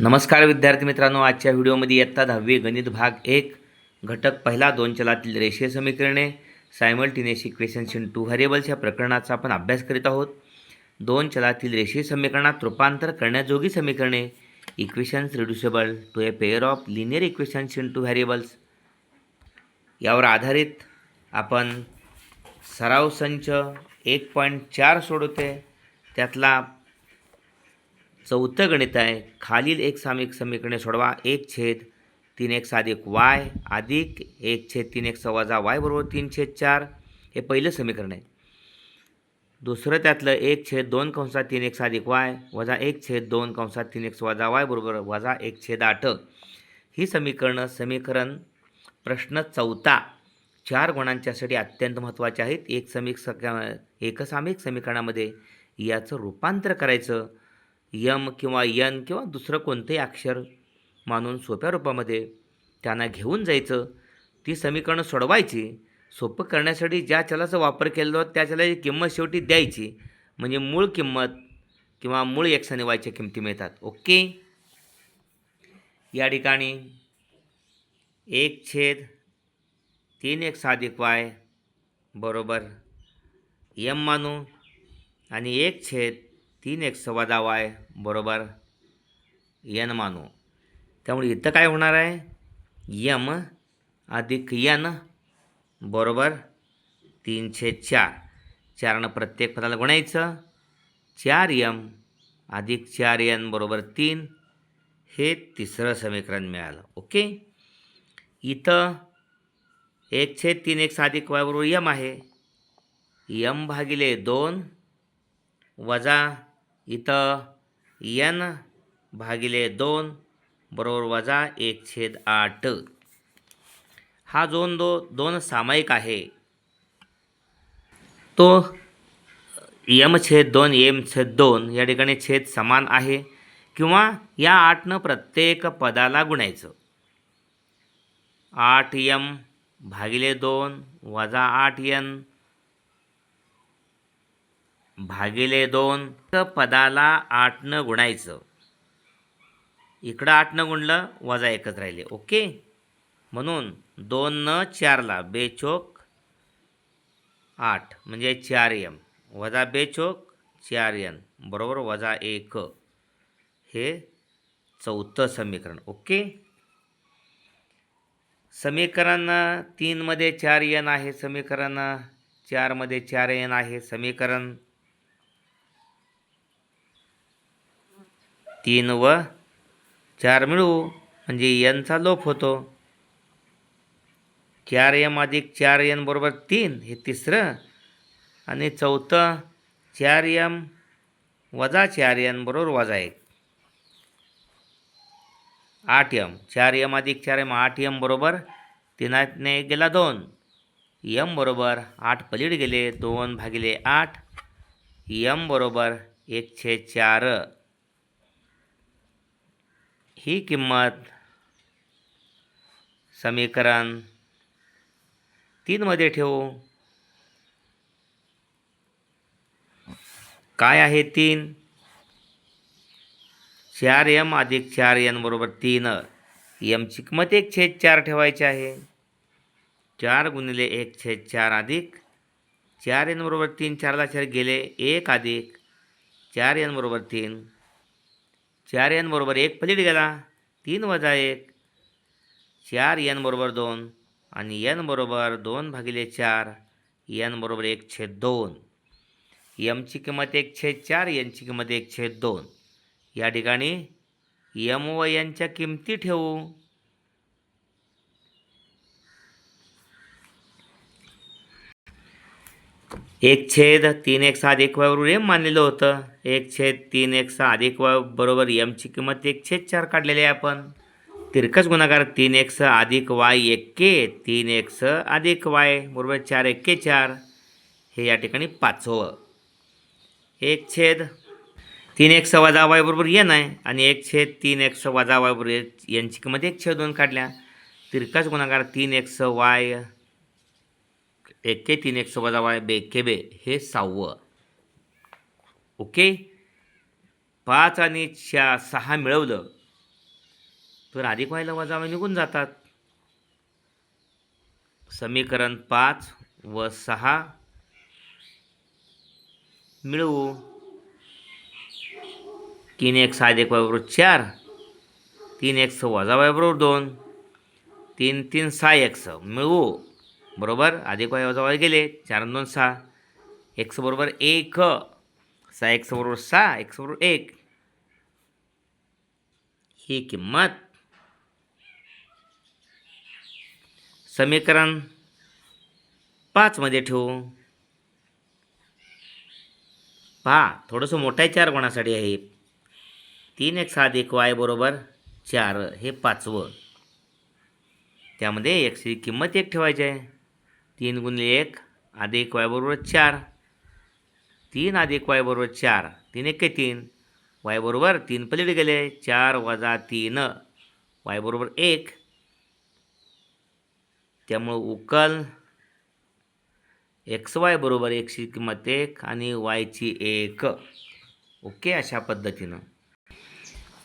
नमस्कार विद्यार्थी मित्रांनो आजच्या व्हिडिओमध्ये इयत्ता दहावी गणित भाग एक घटक पहिला दोन चलातील रेषीय समीकरणे simultaneous equations in two variables या प्रकरणाचा आपण अभ्यास करीत आहोत दोन चलातील रेषीय समीकरणात रूपांतर करण्याजोगी समीकरणे equations reducible to a pair of linear equations in two variables यावर आधारित आपण सराव संच एक पॉईंट चार सोडवते त्यातला चौथं गणित आहे खालील एक सामिक समीकरणे सोडवा एक छेद तीन एक एक वाय अधिक एक छेद तीन एक सवाजा वाय बरोबर तीन छेद चार हे पहिलं समीकरण आहे दुसरं त्यातलं एक छेद दोन कंसात तीन एक साधिक वाय वजा एक छेद दोन कंसात तीन एक वजा वाय बरोबर वजा एक छेद आठ ही समीकरणं समीकरण प्रश्न चौथा चार गुणांच्यासाठी अत्यंत महत्त्वाचे आहेत एक समीक एकसामिक समीकरणामध्ये याचं रूपांतर करायचं यम किंवा यन किंवा दुसरं कोणतंही अक्षर मानून सोप्या रूपामध्ये त्यांना घेऊन जायचं ती समीकरणं सोडवायची सोपं करण्यासाठी ज्या चलाचा वापर केला जातो त्या चलाची किंमत शेवटी द्यायची म्हणजे मूळ किंमत किंवा मूळ एकसनिवायच्या किमती मिळतात ओके या ठिकाणी एक छेद तीन एक साधिक वाय बरोबर यम मानू आणि एक छेद तीन एक सव्वा दहा आहे बरोबर यन मानू त्यामुळे इथं काय होणार आहे यम अधिक यन बरोबर तीनशे चार चारनं प्रत्येक पदाला गुणायचं चार यम अधिक चार यन बरोबर तीन हे तिसरं समीकरण मिळालं ओके इथं एक छेद तीन एक साधिक वायबरोबर यम आहे यम भागिले दोन वजा इथं यन भागिले दोन बरोबर वजा एक छेद आठ हा जोन दो दोन सामायिक आहे तो यम छेद दोन एम छेद दोन या ठिकाणी छेद समान आहे किंवा या आठनं प्रत्येक पदाला गुणायचं आठ यम भागिले दोन वजा आठ यन भागिले दोन पदाला आठनं गुणायचं इकडं आठनं गुणलं वजा एकच राहिले ओके म्हणून न चारला बेचोक आठ म्हणजे चार यम वजा बेचोक चार यन बरोबर वजा एक हे चौथं समीकरण ओके समीकरण तीनमध्ये चार यन आहे समीकरण चारमध्ये चार यन आहे समीकरण तीन व चार मिळू म्हणजे यनचा लोप होतो चार एम अधिक चार एन बरोबर तीन हे तिसरं आणि चौथं चार एम वजा चार एन बरोबर वजा एक आठ एम चार एम अधिक चार एम आठ एम बरोबर तिनातने एक गेला दोन यम बरोबर आठ पलीड गेले दोन भागिले आठ यम बरोबर एकशे चार ही किंमत समीकरण तीनमध्ये ठेवू काय आहे तीन चार एम अधिक चार एन बरोबर तीन एमची किंमत एक छेद चार ठेवायची आहे चार गुणिले एक छेद चार अधिक चार एन बरोबर तीन चारला चार गेले एक अधिक चार एन बरोबर तीन चार एन बरोबर एक पलीट गेला तीन वजा एक चार एन बरोबर दोन आणि एन बरोबर दोन भागिले चार एन बरोबर एक छेद दोन यमची किंमत एक छेद चार एनची किंमत एक छेद दोन या ठिकाणी यम व यांच्या किमती ठेवू एक छेद तीन एक सात एक वरून एम मानलेलं होतं एक छेद तीन एक सहा अधिक व बरोबर यमची किंमत एक छेद चार काढलेली आहे आपण तिरकस गुणाकार तीन एक सहा अधिक वाय एक्के तीन एक स अधिक वाय बरोबर चार एक्के चार हे या ठिकाणी पाचवं एक छेद तीन एक स वजा वाय बरोबर येन आहे आणि एक छेद तीन एक स वजा वाय बरोबर यांची किंमत एक छेद दोन काढल्या तिरकस गुणाकार तीन एक स वाय एक्के तीन एक स वजा वाय बे के बे हे सहावं ओके पाच आणि चार सहा मिळवलं तर अधिक व्हायला वजावा निघून जातात समीकरण पाच व सहा मिळवू तीन एक सहा एक बरोबर चार तीन एक स वजा बरोबर दोन तीन तीन सहा एक स मिळवू बरोबर अधिक वाय वाय गेले चार दोन सहा एक बरोबर एक सहा एक्स बरोबर सहा एक्स बरोबर एक ही किंमत समीकरण पाचमध्ये ठेवू पहा थोडंसं मोठ्या चार कोणासाठी आहे तीन एक्स सात एक वाय बरोबर चार हे पाचवं त्यामध्ये एक्सची किंमत एक ठेवायची आहे तीन गुणिले एक आधी एक वाय बरोबर चार तीन अधिक वाय बरोबर चार तीन एक्के तीन वाय बरोबर तीन पलीकडे गेले चार वजा तीन वाय बरोबर एक त्यामुळं उकल एक्स वाय बरोबर एकशे किंमत एक आणि वायची एक ओके अशा पद्धतीनं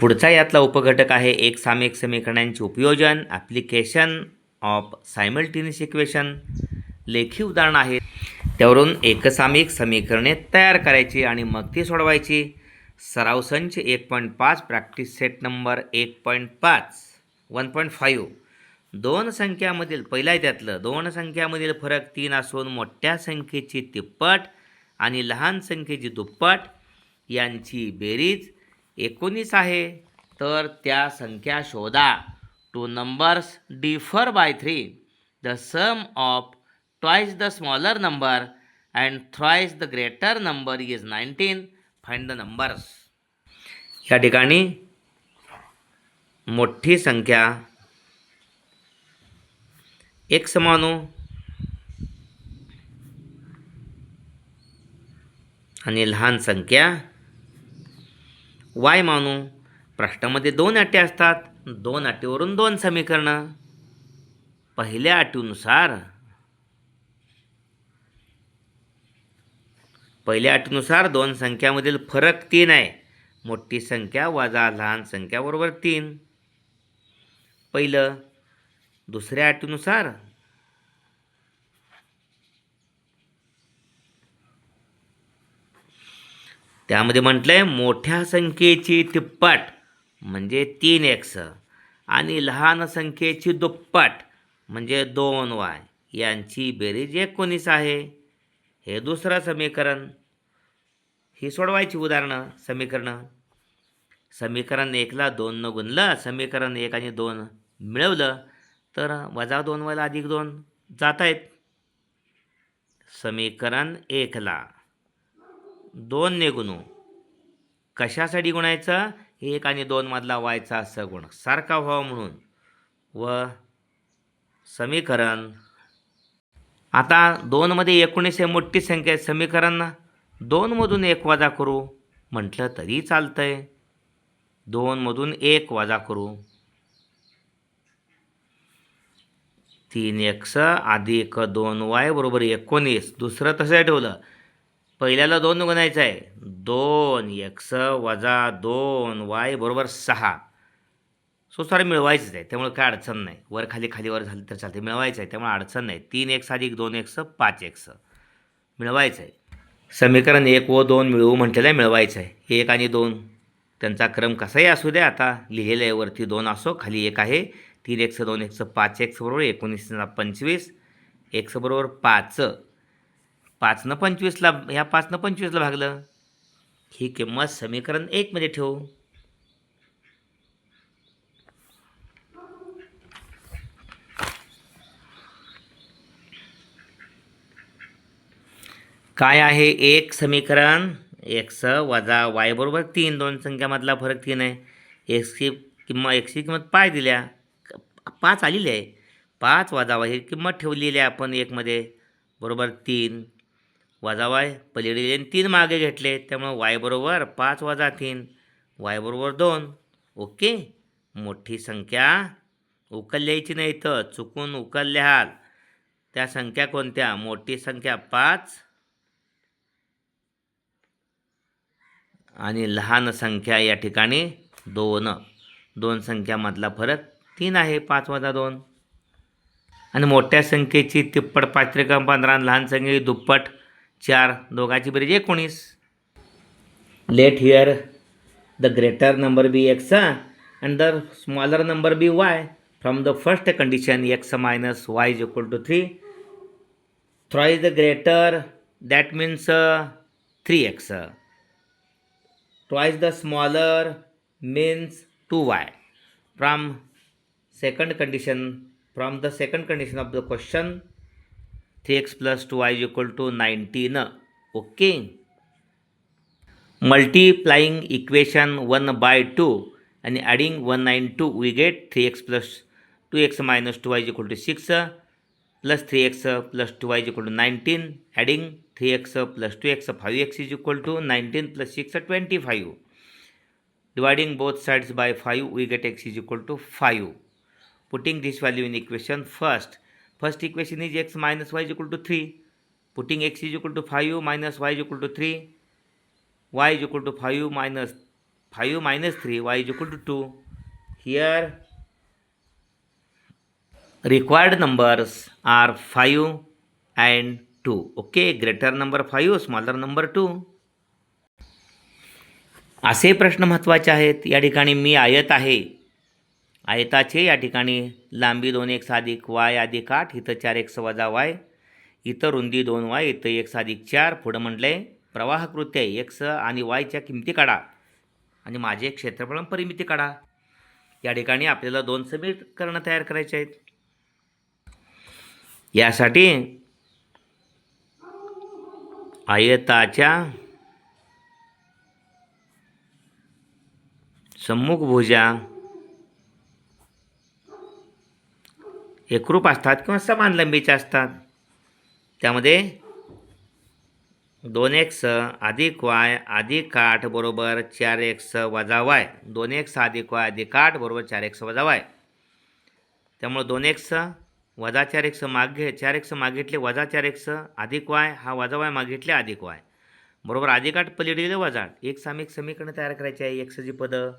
पुढचा यातला उपघटक आहे एक सामिक समीकरणांचे उपयोजन ॲप्लिकेशन ऑफ सायमल्टेनियस इक्वेशन लेखी उदाहरणं आहेत त्यावरून एकसामिक समीकरणे तयार करायची आणि मग ती सोडवायची सराव संच एक पॉईंट पाच प्रॅक्टिस सेट नंबर एक पॉईंट पाच वन पॉईंट फाईव्ह दोन संख्यामधील पहिला आहे त्यातलं दोन संख्यामधील फरक तीन असून मोठ्या संख्येची तिप्पट आणि लहान संख्येची दुप्पट यांची बेरीज एकोणीस आहे तर त्या संख्या शोधा two numbers differ by three the sum of twice the smaller number and thrice the greater number is 19 find the numbers या ठिकाणी मोठी संख्या एक समानू आणि लहान संख्या वाय मानू प्रश्नामध्ये दोन अटी असतात दोन अटीवरून दोन समीकरणं पहिल्या अटीनुसार पहिल्या अटीनुसार दोन संख्यामधील फरक तीन आहे मोठी संख्या वजा लहान संख्या बरोबर तीन पहिलं दुसऱ्या अटीनुसार त्यामध्ये म्हटलं आहे मोठ्या संख्येची तिप्पट म्हणजे तीन एक्स आणि लहान संख्येची दुप्पट म्हणजे दोन वाय यांची बेरीज एकोणीस आहे हे दुसरं समीकरण ही सोडवायची उदाहरणं समीकरणं समीकरण एकला दोननं गुणलं समीकरण एक आणि दोन मिळवलं तर वजा दोन वयला अधिक दोन जात आहेत समीकरण एकला दोनने गुणू कशासाठी गुणायचं एक आणि दोनमधला व्हायचा गुण सारखा व्हावा म्हणून व समीकरण आता दोनमध्ये एकोणीस हे मोठी संख्या आहे समीकरण दोनमधून एक वजा करू म्हटलं तरी चालतं आहे दोनमधून एक वजा करू तीन एक्स अधिक दोन वाय बरोबर एकोणीस दुसरं तसं ठेवलं पहिल्याला दोन गुणायचं आहे दोन एक्स वजा दोन वाय बरोबर सहा सो सर मिळवायचंच आहे त्यामुळे काय अडचण नाही वर खाली खाली वर झाली तर चालते मिळवायचं आहे त्यामुळे अडचण नाही तीन एक्स अधिक दोन एक्स पाच एक्स मिळवायचं आहे समीकरण एक व दोन मिळवू म्हटलेलं आहे मिळवायचं आहे एक आणि दोन त्यांचा क्रम कसाही असू द्या आता लिहिलेलं आहे वरती दोन असो खाली एक आहे तीन एकचं दोन एकचं पाच एकस बरोबर एकोणीस पंचवीस एकस बरोबर पाच पाचनं पंचवीसला ह्या पाचनं पंचवीसला भागलं ही किंमत समीकरण एकमध्ये ठेवू काय आहे एक समीकरण एक्स वजा वाय बरोबर तीन दोन संख्यामधला फरक तीन आहे एक्सची किंमत एक्सची किंमत पाय दिल्या पाच आलेली आहे पाच वाजावाय ही किंमत ठेवलेली आहे आपण एकमध्ये बरोबर तीन वाजावाय पलीकडे तीन मागे घेतले त्यामुळे वाय बरोबर पाच वजा तीन वाय बरोबर दोन ओके मोठी संख्या उकलल्याची नाही तर चुकून उकलल्या आहात त्या संख्या कोणत्या मोठी संख्या पाच आणि लहान संख्या या ठिकाणी दोन दोन संख्यामधला फरक तीन आहे पाच वजा दोन आणि मोठ्या संख्येची तिप्पट पाच त्रिकम पंधरा लहान संख्येची दुप्पट चार दोघाची बेरीज एकोणीस let here the greater number be x and the smaller number be y from the first condition x minus y is equal to three thrice is the greater that means three x Twice the smaller means 2y. From the second condition of the question, 3x plus 2y is equal to 19. Okay. Multiplying equation 1 by 2 and adding 192, we get 3x plus 2x minus 2y is equal to 6 plus 3x plus 2y is equal to 19. Adding 3x plus 2x. X five x is equal to nineteen plus six twenty five dividing both sides by 5 we get x is equal to 5 putting this value in equation first first equation is x minus y is equal to 3 putting x is equal to 5 minus y is equal to 3 y is equal to 5 minus 5 minus 3 y is equal to 2 here required numbers are 5 and two okay greater number five smaller number two असे प्रश्न महत्त्वाचे आहेत या ठिकाणी मी आयत आहे आयताचे या ठिकाणी लांबी दोन एक साधिक वाय अधिक आठ इथं चार एक सवाजा वाय इथं रुंदी दोन वाय इथं एक साधिक चार पुढं म्हटलं आहे प्रवाहकृत्य एक्स आणि वायच्या किमती काढा आणि माझे क्षेत्रफळ परिमिती काढा या ठिकाणी आपल्याला दोन समीकरणं तयार करायचे आहेत यासाठी आयताच्या सम्मुख भुजा एकरूप असतात किंवा समान लंबीच्या असतात त्यामध्ये दोन एक्स अधिक वाय अधिक आठ बरोबर चार एक्स वजा वाय दोन एक्स अधिक वाय अधिक आठ बरोबर चार एक्स वजा वाय त्यामुळे दोन एक्स वजा चार एक्स मागे चार एक्स मागितले वजा चार एक्स अधिक वाय हा वजा वाय मागितले अधिक वाय बरोबर अधिक आठ वजा आठ एक एक समीकरण तयार करायची आहे एक्सची पदं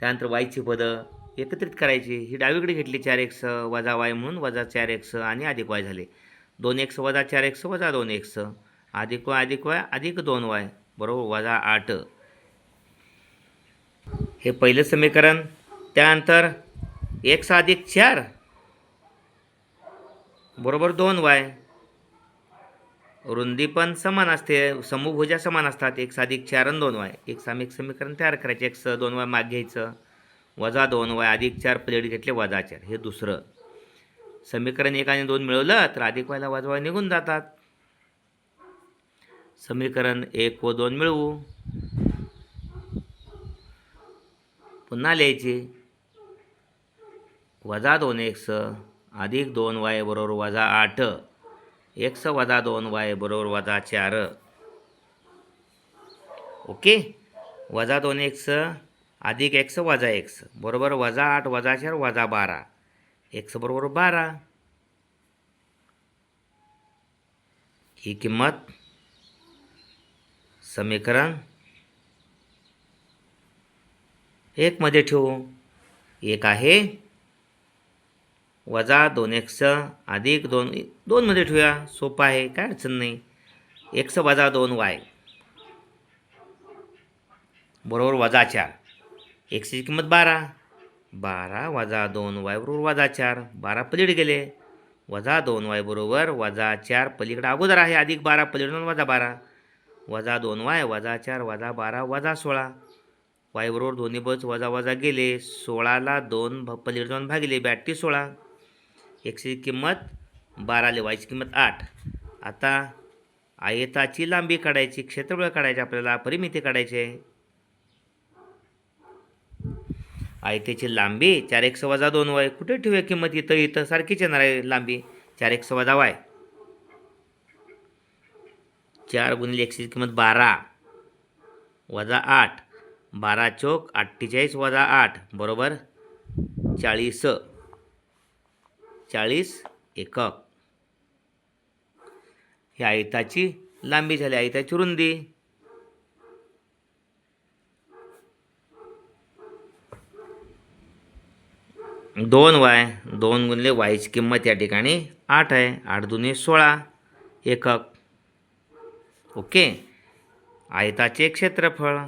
त्यानंतर वायची पदं एकत्रित करायची ही डावीकडे घेतली चार एक्स वजा वाय म्हणून वजा चार एक्स आणि अधिक वाय झाले दोन एक्स वजा चार एक्स वजा दोन एक्स अधिक वाय अधिक वाय अधिक दोन वाय बरोबर वजा आठ हे पहिलं समीकरण त्यानंतर एक्स अधिक चार बरोबर दोन वाय रुंदी पण समान असते समूभुजा समान असतात एक साधिक चार आणि दोन वाय एक सामिक समीकरण तयार करायचे एक स दोन वाय माग घ्यायचं वजा दोन वाय अधिक चार प्लेट घेतले वजा चार हे दुसरं समीकरण एक आणि दोन मिळवलं तर अधिक वायला वजा वाय निघून जातात समीकरण एक व दोन मिळवू पुन्हा लिहायचे वजा दोन एक स अधिक दोन वाय बरोबर वजा आठ एक्स वजा दोन वाय बरोबर वजा चार ओके वजा दोन एक्स अधिक एक्स वजा एक्स बरोबर वजा आठ वजा चार वजा बारा एक्स बरोबर बारा ही किंमत समीकरण एकमध्ये ठेवू एक आहे वजा दोन एक्स अधिक दोन दोन दोनमध्ये ठेवूया सोपं आहे काय अडचण नाही एक्स वजा दोन वाय बरोबर वजा चार एक्सची किंमत बारा बारा वजा दोन वाय बरोबर वजा चार बारा पलीड गेले वजा दोन वाय बरोबर वजा चार पलीकडे अगोदर आहे अधिक बारा दोन वजा बारा वजा दोन वाय वजा चार वजा बारा वजा सोळा वायबरोबर दोन्ही बस वजा वजा गेले सोळाला दोन भ पलीकडे दोन भागिले बॅटरी सोळा एक्सची किंमत बारा लिवायची किंमत आठ आता आयताची लांबी काढायची क्षेत्रफळ काढायचे आपल्याला परिमिती काढायचे आयतेची लांबी चार एक सवाजा दोन वाय कुठे ठेवूया किंमत इथं इथं सारखीच येणार आहे लांबी चार एक सवाजा वाय चार गुणिले एकशेची किंमत बारा वजा आठ बारा चौक अठ्ठेचाळीस वजा आठ बरोबर चाळीस चाळीस एकक ही आयताची लांबी झाली आयताची रुंदी दोन वाय दोन गुणले वायची किंमत या ठिकाणी आठ आहे आठ दुने सोळा एकक ओके आयताचे क्षेत्रफळ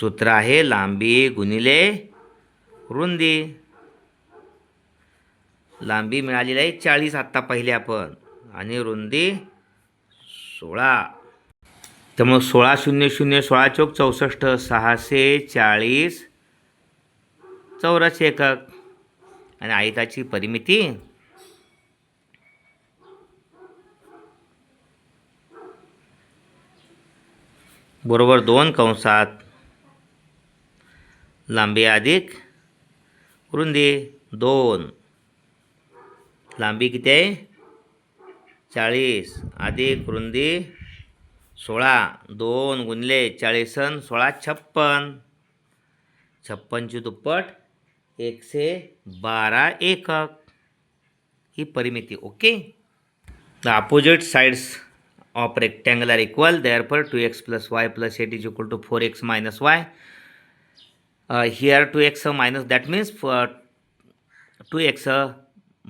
सूत्र आहे लांबी गुणिले रुंदी लांबी मिळालेली आहे चाळीस आत्ता पहिले आपण आणि रुंदी सोळा तर मग सोळा शून्य शून्य सोळा चौक चौसष्ट सहाशे चाळीस चौरस एकक आणि आयताची परिमिती बरोबर दोन कंसात लांबी अधिक रुंदी दोन लांबी किती आहे चाळीस अधिक रुंदी सोळा दोन गुणले चाळीसन सोळा छप्पन छप्पनची दुप्पट एकशे बारा एकक ही परिमिती okay the opposite sides of rectangle are equal therefore two x plus y plus eight is equal to four x minus y uh, here 2x minus that means for 2x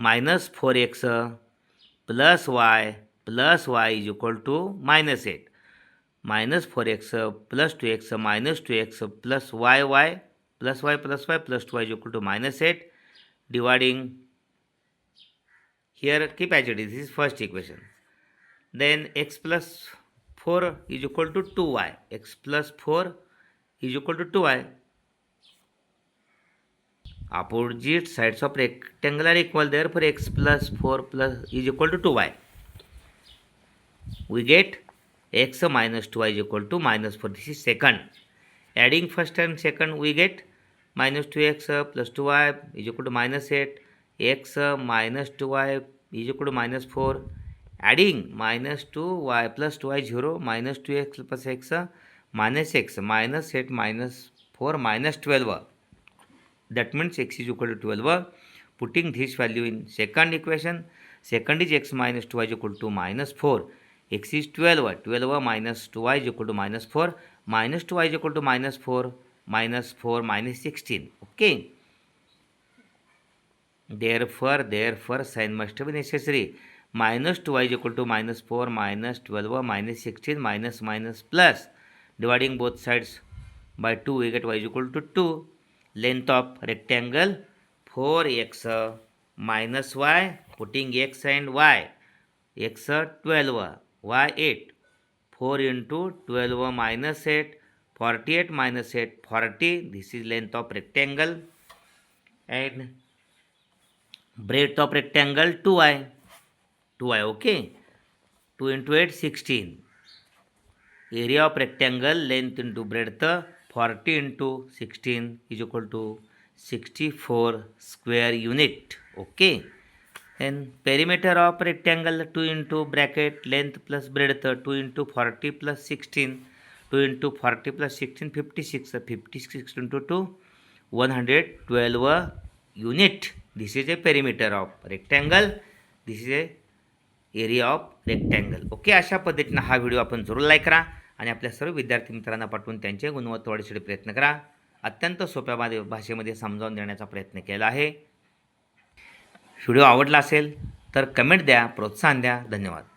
minus 4x plus y plus y is equal to minus 8 minus 4x plus 2x minus 2x plus y plus y plus y plus 2y is equal to minus 8 dividing here keep as it is this is first equation then x plus 4 is equal to 2y x plus 4 is equal to 2y Opposite sides of rectangle are equal, therefore x plus 4 plus is equal to 2y. We get x minus 2y is equal to minus 4. This is second. Adding first and second, we get minus 2x plus 2y is equal to minus 8. X minus 2y is equal to minus 4. Adding minus 2y plus 2y 0, minus 2x plus x minus 8 minus 4 minus 12 that means x is equal to 12 putting this value in second equation second is x minus 2y is equal to minus 4 x is 12 12 minus 2y is equal to minus 4 minus 2y is equal to minus 4 minus 4 minus 16 okay therefore therefore sign must be necessary minus 2y is equal to minus 4 minus 12 minus 16 minus minus plus dividing both sides by 2 we get y is equal to 2 length of rectangle 4x minus y, putting x and y, x 12, y 8, 4 into 12 minus 8, 48 minus 8, 40, this is length of rectangle, and breadth of rectangle 2y, 2y, okay, 2 into 8, 16, area of rectangle, length into breadth forty into sixteen is equal to sixty four square unit okay and perimeter of rectangle two into bracket length plus breadth तर two into forty plus sixteen two into forty plus sixteen fifty six fifty six into two one hundred twelve unit this is a perimeter of rectangle this is a area of rectangle okay अशा पद्धतीनं हा video आपण जरूर like करा आणि आपल्या सर्व विद्यार्थी मित्रांना पाठवून त्यांचे गुणवत्ता वाढीसाठी प्रयत्न करा अत्यंत सोप्या भाषेमध्ये समजावून देण्याचा प्रयत्न केला आहे व्हिडिओ आवडला असेल तर कमेंट द्या प्रोत्साहन द्या धन्यवाद